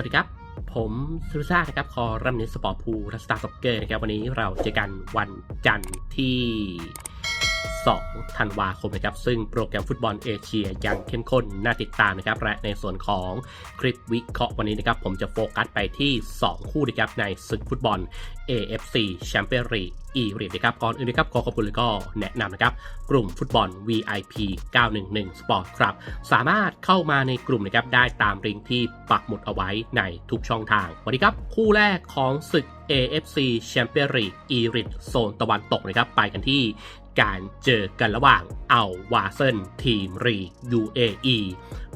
วัสดีครับ ผมสุรชานะครับ คอรัมนิสสปอร์ตพูรัสตาร์ซ็อกเกอร์นะครับ วันนี้เราเจอกันวันจันทร์ที่ 2 ธันวาคมนะครับ ซึ่งโปรแกรมฟุตบอลเอเชียยังเข้มข้นน่าติดตามนะครับ และในส่วนของคลิปวิเคราะห์วันนี้นะครับ ผมจะโฟกัสไปที่ 2 คู่นะครับในศึกฟุตบอล AFC Champions League อีริดนะครับก่อนอื่นนะครับขอขอบคุณแล้วก็แนะนำนะครับ กลุ่มฟุตบอล VIP 911 Sport ครับ สามารถเข้ามาในกลุ่มนะครับได้ตามลิงก์ที่ปักหมุดเอาไว้ในทุกช่องทางสวัสดีครับ คู่แรกของศึก AFC Champions League อีริดโซนตะวันตกนะครับ ไปกันที่ การเจอกันระหว่างอัลวาเซนทีมรี UAE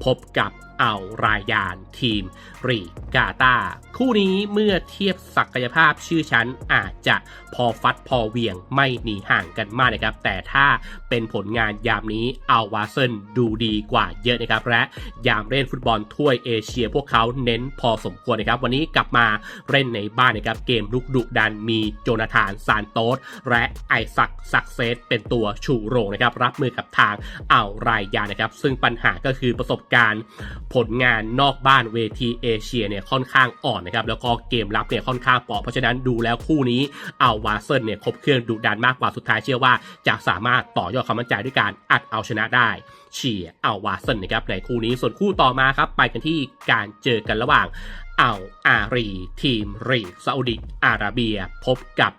พบกับเอารายานทีมรีกาตาคู่นี้เมื่อเทียบศักยภาพชื่อชั้นอาจจะพอฟัดพอเวียงไม่หนีห่างกันมากนะครับ แต่ถ้าเป็นผลงานยามนี้เอาวาเซนดูดีกว่าเยอะนะครับ และยามเล่นฟุตบอลถ้วยเอเชีย พวกเขาเน้นพอสมควรนะครับ วันนี้กลับมาเล่นในบ้านนะครับ เกมลุกดุดันมีโจนาธานซานโตสและไอซักซักเซสเป็นตัวชูโรงนะครับรับมือกับทางเอารายยานะครับ ซึ่งปัญหาก็คือประสบการณ์ผลงานนอกบ้านเวทีเอเชียเนี่ยค่อนข้างอ่อนนะครับแล้วก็เกมรับเนี่ยค่อนข้างเปราะเพราะฉะนั้นดูแล้วคู่นี้เอาวาเซนเนี่ยครบเครื่องดุดันมากกว่าสุดท้ายเชื่อว่า จะสามารถต่อยอดความมั่นใจด้วยการอัดเอาชนะได้เชียเอาวาเซนนะครับในคู่นี้ส่วนคู่ต่อมาครับไปกันที่การเจอกันระหว่างเอาอารีทีมรีซาอุดิอาระเบีย พบกับ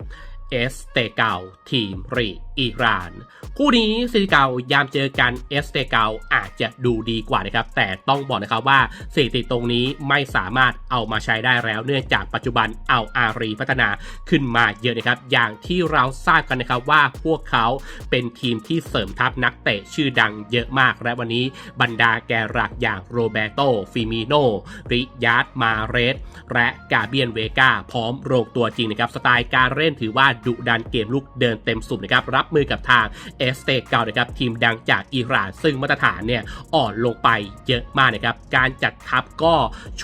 เอสเตเกาทีมรี อิหร่าน คู่นี้ซีเกายามเจอกันเอสเตเกาอาจจะดูดีกว่านะครับ แต่ต้องบอกนะครับว่าสถิติตรงนี้ไม่สามารถเอามาใช้ได้แล้ว เนื่องจากปัจจุบันเอาอารีพัฒนาขึ้นมาเยอะนะครับ อย่างที่เราทราบกันนะครับว่าพวกเขาเป็นทีมที่เสริมทัพนักเตะชื่อดังเยอะมาก และวันนี้บรรดาแกนหลักอย่างโรเบโตฟิมิโนริยาร์ดมาเรสและกาเบียนเวกาพร้อมโรงตัวจริงนะครับสไตล์การเล่นถือว่าดุดันเกมลุกเดินเต็มสุ่มนะครับรับมือกับทางเอสเตเกานะครับทีมดังจากอิหร่าน ซึ่งมาตรฐานเนี่ยอ่อนลงไปเยอะมากนะครับการจัดทัพก็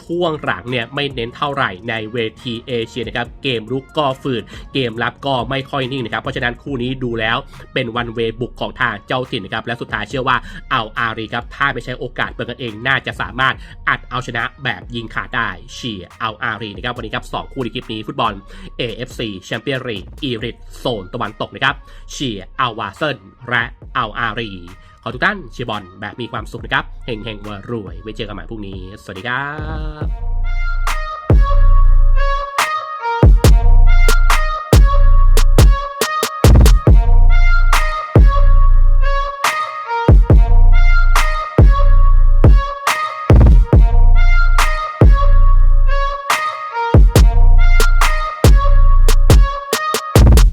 ช่วงหลังเนี่ยไม่เน้นเท่าไหร่ในเวทีเอเชียนะครับเกมลุกก็ฝืดเกมรับก็ไม่ค่อยนิ่งนะครับเพราะฉะนั้นคู่นี้ดูแล้วเป็นวันเวบุกของทางเจ้าถิ่นนะครับและสุดท้ายเชื่อว่าเอาอารีครับถ้าไม่ใช้โอกาสเปิดกันเองน่าจะสามารถอัดเอาชนะแบบยิงขาดได้เชียร์เอาอารีนะครับวันนี้ครับสองคู่ในคลิปนี้ฟุตบอล AFC Champions League อีริดโซนตะวันตกนะครับเชียร์เอาวาเซนและเอาอารี ขอทุกท่านเชียร์บอลแบบมีความสุขนะครับเฮงเฮงวรวยไว้เจอกันใหม่พรุ่งนี้ สวัสดีครับ